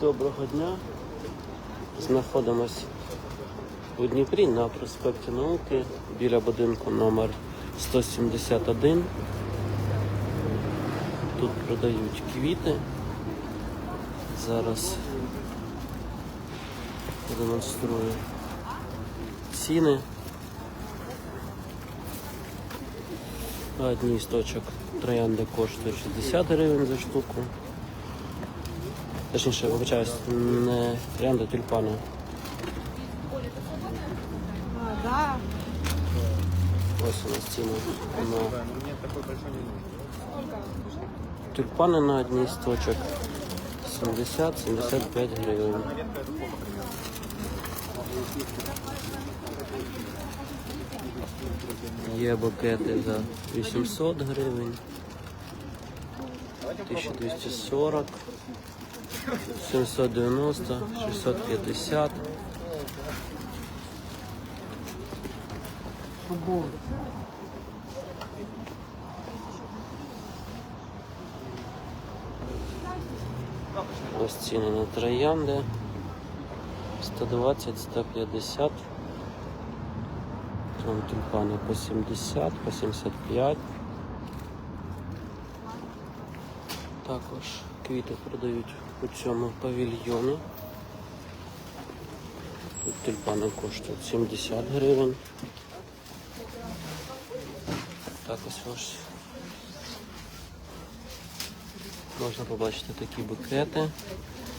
Доброго дня. Знаходимось у Дніпрі на проспекті Науки біля будинку номер 171. Тут продають квіти. Зараз демонструю ціни. Одній з точок троянди коштує 60 гривень за штуку. Точніше, вибачаюсь, не троянда, а тюльпани. Да. Ось у нас ціни. На... Тюльпани на одній з точок 70-75 гривень. Є букети за 800 гривень, 1240, 790, 650. Ось ціни на троянди. 120, 150. Там тюльпани по 70, по 75. Також квіти продають у цьому павільйоні. Тут тюльпани коштують 70 гривень. Так ось ось. Можна побачити такі букети.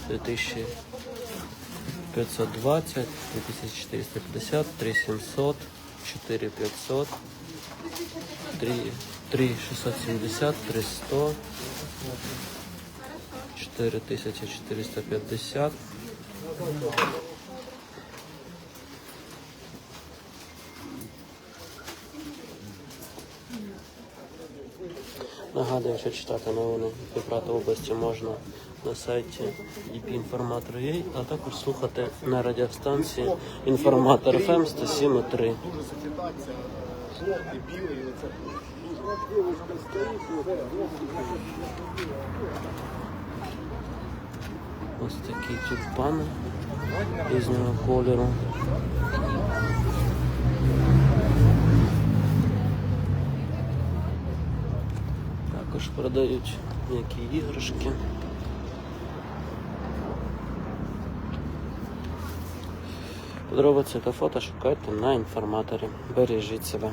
2520, 2450, 3700, 4500, 3670, 300, 4450. Нагадую, що читати новини Дніпра області можна на сайті іпінформатор.ua, а також слухати на радіостанції Інформатор ФМ 107.3. Ось такі тюльпани різного кольору. Також продають м'які іграшки. Подробиці та фото шукайте на інформаторі. Бережіть себе.